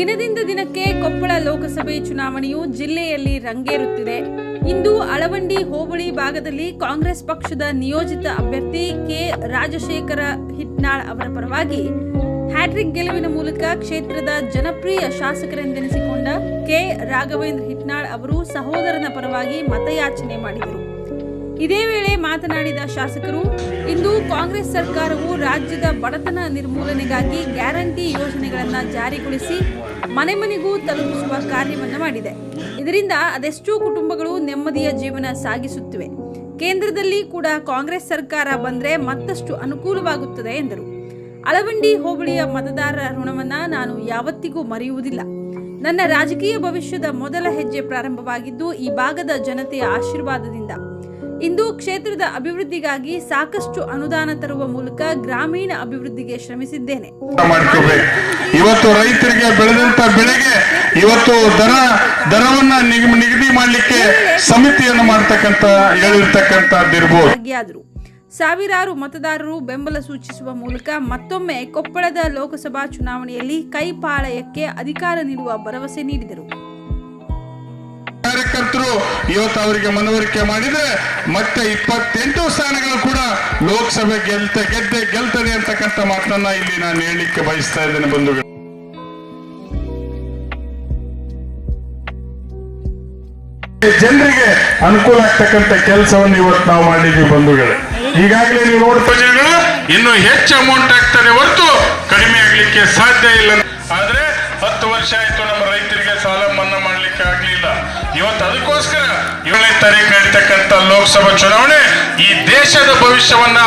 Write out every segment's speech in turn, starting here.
ದಿನದಿಂದ ದಿನಕ್ಕೆ ಕೊಪ್ಪಳ ಲೋಕಸಭೆ ಚುನಾವಣೆಯು ಜಿಲ್ಲೆಯಲ್ಲಿ ರಂಗೇರುತ್ತಿದೆ. ಇಂದು ಅಳವಂಡಿ ಹೋಬಳಿ ಭಾಗದಲ್ಲಿ ಕಾಂಗ್ರೆಸ್ ಪಕ್ಷದ ನಿಯೋಜಿತ ಅಭ್ಯರ್ಥಿ ಕೆ ರಾಜಶೇಖರ ಹಿಟ್ನಾಳ್ ಅವರ ಪರವಾಗಿ ಹ್ಯಾಟ್ರಿಕ್ ಗೆಲುವಿನ ಮೂಲಕ ಕ್ಷೇತ್ರದ ಜನಪ್ರಿಯ ಶಾಸಕರೆಂದೆನಿಸಿಕೊಂಡ ಕೆ ರಾಘವೇಂದ್ರ ಹಿಟ್ನಾಳ್ ಅವರು ಸಹೋದರನ ಪರವಾಗಿ ಮತಯಾಚನೆ ಮಾಡಿದರು. ಇದೇ ವೇಳೆ ಮಾತನಾಡಿದ ಶಾಸಕರು, ಇಂದು ಕಾಂಗ್ರೆಸ್ ಸರ್ಕಾರವು ರಾಜ್ಯದ ಬಡತನ ನಿರ್ಮೂಲನೆಗಾಗಿ ಗ್ಯಾರಂಟಿ ಯೋಜನೆಗಳನ್ನು ಜಾರಿಗೊಳಿಸಿ ಮನೆ ಮನೆಗೂ ತಲುಪಿಸುವ ಕಾರ್ಯವನ್ನು ಮಾಡಿದೆ. ಇದರಿಂದ ಅದೆಷ್ಟೋ ಕುಟುಂಬಗಳು ನೆಮ್ಮದಿಯ ಜೀವನ ಸಾಗಿಸುತ್ತಿವೆ. ಕೇಂದ್ರದಲ್ಲಿ ಕೂಡ ಕಾಂಗ್ರೆಸ್ ಸರ್ಕಾರ ಬಂದರೆ ಮತ್ತಷ್ಟು ಅನುಕೂಲವಾಗುತ್ತದೆ ಎಂದರು. ಅಳವಂಡಿ ಹೋಬಳಿಯ ಮತದಾರರ ಋಣವನ್ನು ನಾನು ಯಾವತ್ತಿಗೂ ಮರೆಯುವುದಿಲ್ಲ. ನನ್ನ ರಾಜಕೀಯ ಭವಿಷ್ಯದ ಮೊದಲ ಹೆಜ್ಜೆ ಪ್ರಾರಂಭವಾಗಿದ್ದು ಈ ಭಾಗದ ಜನತೆಯ ಆಶೀರ್ವಾದದಿಂದ. ಇಂದು ಕ್ಷೇತ್ರದ ಅಭಿವೃದ್ಧಿಗಾಗಿ ಸಾಕಷ್ಟು ಅನುದಾನ ತರುವ ಮೂಲಕ ಗ್ರಾಮೀಣ ಅಭಿವೃದ್ಧಿಗೆ ಶ್ರಮಿಸಿದ್ದೇನೆ. ಇವತ್ತು ರೈತರಿಗೆ ಬೆಳೆದಂತ ಬೆಳೆಗೆ ಇವತ್ತು ದರ ದರವನ್ನ ನಿಗ- ನಿಗದಿ ಮಾಡಲಿಕ್ಕೆ ಸಮಿತಿಯನ್ನು ಮಾಡ್ತಕ್ಕಂತ ಹೇಳಿರ್ತಕ್ಕಂಥದ್ದಿರ್ಬೋದು ಭಾಗಿಯಾದರು. ಸಾವಿರಾರು ಮತದಾರರು ಬೆಂಬಲ ಸೂಚಿಸುವ ಮೂಲಕ ಮತ್ತೊಮ್ಮೆ ಕೊಪ್ಪಳದ ಲೋಕಸಭಾ ಚುನಾವಣೆಯಲ್ಲಿ ಕೈಪಾಳಯಕ್ಕೆ ಅಧಿಕಾರ ನೀಡುವ ಭರವಸೆ ನೀಡಿದರು. ಕಾರ್ಯಕರ್ತರು ಇವತ್ತು ಅವರಿಗೆ ಮನವರಿಕೆ ಮಾಡಿದ್ರೆ ಮತ್ತೆ ಇಪ್ಪತ್ತೆಂಟು ಸ್ಥಾನಗಳು ಕೂಡ ಲೋಕಸಭೆ ಗೆಲ್ತೆ ಗೆದ್ದೆ ಗೆಲ್ತದೆ ಅಂತಕ್ಕಂಥ ಮಾತನ್ನ ಇಲ್ಲಿ ನಾನು ಹೇಳಲಿಕ್ಕೆ ಬಯಸ್ತಾ ಇದ್ದೇನೆ ಬಂಧುಗಳು. ಜನರಿಗೆ ಅನುಕೂಲ ಆಗ್ತಕ್ಕಂಥ ಕೆಲಸವನ್ನು ಇವತ್ತು ನಾವು ಮಾಡಿದ್ವಿ ಬಂಧುಗಳೇ. ಈಗಾಗಲೇ ನೀವು ನೋಡ್ತಾ ಇನ್ನು ಹೆಚ್ಚು ಅಮೌಂಟ್ ಆಗ್ತದೆ ಹೊರತು ಕಡಿಮೆ ಆಗ್ಲಿಕ್ಕೆ ಸಾಧ್ಯ ಇಲ್ಲ. ಆದ್ರೆ ಹತ್ತು ವರ್ಷ ಆಯ್ತು ನಮ್ಮ ರೈತರಿಗೆ ಸಾಲ ಮನ್ನಾ ಮಾಡ್ಲಿಕ್ಕೆ ಆಗ್ಲಿಲ್ಲ ಇವತ್ತು ಅದಕ್ಕೋಸ್ಕರ ಏಳನೇ ತಾರೀಕು ನಡೀತಕ್ಕಂಥ ಲೋಕಸಭಾ ಚುನಾವಣೆ ಈ ದೇಶದ ಭವಿಷ್ಯವನ್ನ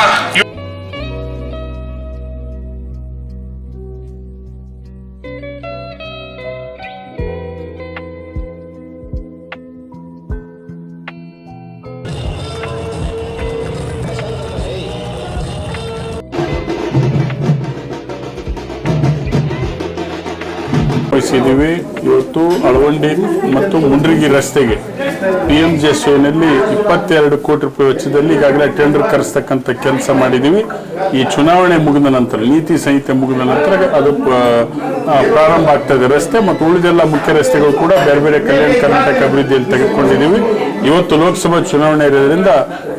ವಹಿಸಿದ್ದೀವಿ ಇವತ್ತು ಅಳವಂಡಿ ಮತ್ತು ಮುಂಡ್ರಿಗಿ ರಸ್ತೆಗೆ ಪಿ ಎಂ ಜೆ ನಲ್ಲಿ ಇಪ್ಪತ್ತೆರಡು ಕೋಟಿ ರೂಪಾಯಿ ವೆಚ್ಚದಲ್ಲಿ ಈಗಾಗಲೇ ಟೆಂಡರ್ ಕರೆಸ್ತಕ್ಕಂಥ ಕೆಲಸ ಮಾಡಿದ್ದೀವಿ. ಈ ಚುನಾವಣೆ ಮುಗಿದ ನಂತರ, ನೀತಿ ಸಂಹಿತೆ ಮುಗಿದ ನಂತರ ಅದು ಪ್ರಾರಂಭ ಆಗ್ತದೆ ರಸ್ತೆ ಮತ್ತು ಉಳಿದೆಲ್ಲ ಮುಖ್ಯ ರಸ್ತೆಗಳು ಕೂಡ ಬೇರೆ ಬೇರೆ ಕಲ್ಯಾಣ ಕರ್ನಾಟಕ ಅಭಿವೃದ್ಧಿಯಲ್ಲಿ ತೆಗೆದುಕೊಂಡಿದ್ದೀವಿ. ಇವತ್ತು ಲೋಕಸಭಾ ಚುನಾವಣೆ ಇರೋದ್ರಿಂದ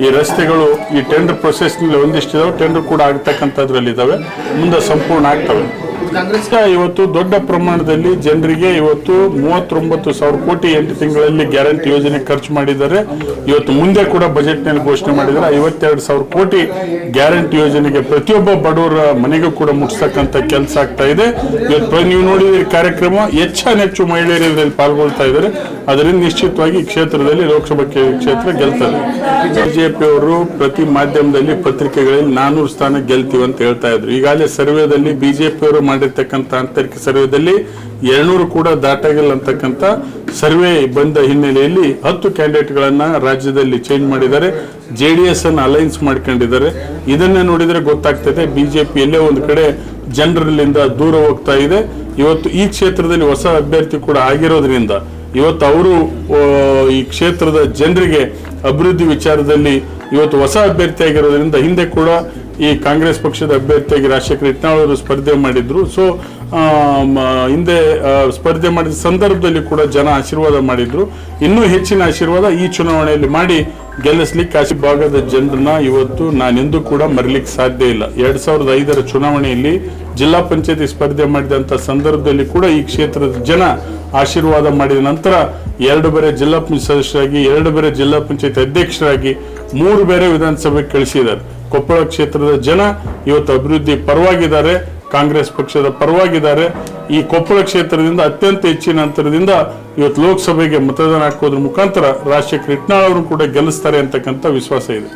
ಈ ರಸ್ತೆಗಳು, ಈ ಟೆಂಡರ್ ಪ್ರೊಸೆಸ್ನಲ್ಲಿ ಒಂದಿಷ್ಟಿದಾವೆ ಟೆಂಡರ್ ಕೂಡ ಆಗ್ತಕ್ಕಂಥದ್ರಲ್ಲಿದ್ದಾವೆ. ಮುಂದೆ ಸಂಪೂರ್ಣ ಆಗ್ತವೆ. ಕಾಂಗ್ರೆಸ್ ಇವತ್ತು ದೊಡ್ಡ ಪ್ರಮಾಣದಲ್ಲಿ ಜನರಿಗೆ ಇವತ್ತು ಮೂವತ್ತೊಂಬತ್ತು ಸಾವಿರ ಕೋಟಿ ಎಂಟು ತಿಂಗಳಲ್ಲಿ ಗ್ಯಾರಂಟಿ ಯೋಜನೆ ಖರ್ಚು ಮಾಡಿದ್ದಾರೆ. ಇವತ್ತು ಮುಂದೆ ಕೂಡ ಬಜೆಟ್ನಲ್ಲಿ ಘೋಷಣೆ ಮಾಡಿದ್ದಾರೆ. ಐವತ್ತೆರಡು ಸಾವಿರ ಕೋಟಿ ಗ್ಯಾರಂಟಿ ಯೋಜನೆಗೆ ಪ್ರತಿಯೊಬ್ಬ ಬಡವರ ಮನೆಗೂ ಕೂಡ ಮುಟ್ಸ್ತಕ್ಕಂಥ ಕೆಲಸ ಆಗ್ತಾ ಇದೆ. ಇವತ್ತು ನೀವು ನೋಡಿದ ಕಾರ್ಯಕ್ರಮ ಹೆಚ್ಚಾನೆಚ್ಚು ಮಹಿಳೆಯರು ಇದರಲ್ಲಿ ಪಾಲ್ಗೊಳ್ತಾ ಇದ್ದಾರೆ. ಅದರಿಂದ ನಿಶ್ಚಿತವಾಗಿ ಕ್ಷೇತ್ರದಲ್ಲಿ ಲೋಕಸಭಾ ಕ್ಷೇ- ಕ್ಷೇತ್ರ ಗೆಲ್ತಾರೆ ಬಿಜೆಪಿ ಅವರು ಪ್ರತಿ ಮಾಧ್ಯಮದಲ್ಲಿ ಪತ್ರಿಕೆಗಳಲ್ಲಿ ನಾನೂರು ಸ್ಥಾನ ಗೆಲ್ತೀವಿ ಅಂತ ಹೇಳ್ತಾ ಇದ್ರು. ಈಗಾಗಲೇ ಸರ್ವೆದಲ್ಲಿ ಬಿಜೆಪಿ ಅವರು ಮಾಡಿರ್ತಕ್ಕಂಥ ಆಂತರಿಕ ಸರ್ವೆದಲ್ಲಿ ಎರಡ್ನೂರು ಕೂಡ ದಾಟಾಗಿಲ್ಲ ಅಂತಕ್ಕಂಥ ಸರ್ವೆ ಬಂದ ಹಿನ್ನೆಲೆಯಲ್ಲಿ ಹತ್ತು ಕ್ಯಾಂಡಿಡೇಟ್ಗಳನ್ನ ರಾಜ್ಯದಲ್ಲಿ ಚೇಂಜ್ ಮಾಡಿದ್ದಾರೆ. ಜೆ ಡಿ ಎಸ್ ಅನ್ನು ಅಲೈನ್ಸ್ ಮಾಡ್ಕೊಂಡಿದ್ದಾರೆ. ಇದನ್ನೇ ನೋಡಿದ್ರೆ ಗೊತ್ತಾಗ್ತದೆ ಬಿಜೆಪಿ ಎಲ್ಲೇ ಒಂದು ಕಡೆ ಜನರಲ್ಲಿಂದ ದೂರ ಹೋಗ್ತಾ ಇದೆ. ಇವತ್ತು ಈ ಕ್ಷೇತ್ರದಲ್ಲಿ ಹೊಸ ಅಭ್ಯರ್ಥಿ ಕೂಡ ಆಗಿರೋದ್ರಿಂದ ಇವತ್ತು ಅವರು ಈ ಕ್ಷೇತ್ರದ ಜನರಿಗೆ ಅಭಿವೃದ್ಧಿ ವಿಚಾರದಲ್ಲಿ ಇವತ್ತು ಹೊಸ ಅಭ್ಯರ್ಥಿಯಾಗಿರೋದ್ರಿಂದ ಹಿಂದೆ ಕೂಡ ಈ ಕಾಂಗ್ರೆಸ್ ಪಕ್ಷದ ಅಭ್ಯರ್ಥಿಯಾಗಿ ರಾಜಶೇಖರ್ ಇಟ್ನಾಳ್ ಅವರು ಸ್ಪರ್ಧೆ ಮಾಡಿದ್ರು. ಸೊ ಹಿಂದೆ ಸ್ಪರ್ಧೆ ಮಾಡಿದ ಸಂದರ್ಭದಲ್ಲಿ ಕೂಡ ಜನ ಆಶೀರ್ವಾದ ಮಾಡಿದ್ರು. ಇನ್ನೂ ಹೆಚ್ಚಿನ ಆಶೀರ್ವಾದ ಈ ಚುನಾವಣೆಯಲ್ಲಿ ಮಾಡಿ ಗೆಲ್ಲಿಸ್ಲಿಕ್ಕೆ ಆಶಿ, ಭಾಗದ ಜನರನ್ನ ಇವತ್ತು ನಾನೆಂದು ಕೂಡ ಮರಿಲಿಕ್ಕೆ ಸಾಧ್ಯ ಇಲ್ಲ. ಎರಡ್ ಸಾವಿರದ ಐದರ ಚುನಾವಣೆಯಲ್ಲಿ ಜಿಲ್ಲಾ ಪಂಚಾಯತಿ ಸ್ಪರ್ಧೆ ಮಾಡಿದಂತ ಸಂದರ್ಭದಲ್ಲಿ ಕೂಡ ಈ ಕ್ಷೇತ್ರದ ಜನ ಆಶೀರ್ವಾದ ಮಾಡಿದ ನಂತರ ಎರಡು ಬೇರೆ ಜಿಲ್ಲಾ ಪಂಚಾಯತ್ ಸದಸ್ಯರಾಗಿ, ಎರಡು ಬೇರೆ ಜಿಲ್ಲಾ ಪಂಚಾಯತ್ ಅಧ್ಯಕ್ಷರಾಗಿ, ಮೂರು ಬೇರೆ ವಿಧಾನಸಭೆ ಕಳಿಸಿದ್ದಾರೆ. ಕೊಪ್ಪಳ ಕ್ಷೇತ್ರದ ಜನ ಇವತ್ತು ಅಭಿವೃದ್ಧಿ ಪರವಾಗಿದ್ದಾರೆ. ಕಾಂಗ್ರೆಸ್ ಪಕ್ಷದ ಪರವಾಗಿದ್ದಾರೆ. ಈ ಕೊಪ್ಪಳ ಕ್ಷೇತ್ರದಿಂದ ಅತ್ಯಂತ ಹೆಚ್ಚಿನ ಅಂತರದಿಂದ ಇವತ್ತು ಲೋಕಸಭೆಗೆ ಮತದಾನ ಹಾಕೋದ್ರ ಮುಖಾಂತರ ರಾಜಶೇಖರ್ ಇಟ್ನಾಳ್ ಅವರು ಕೂಡ ಗೆಲ್ಲಿಸ್ತಾರೆ ಅಂತಕ್ಕಂಥ ವಿಶ್ವಾಸ ಇದೆ.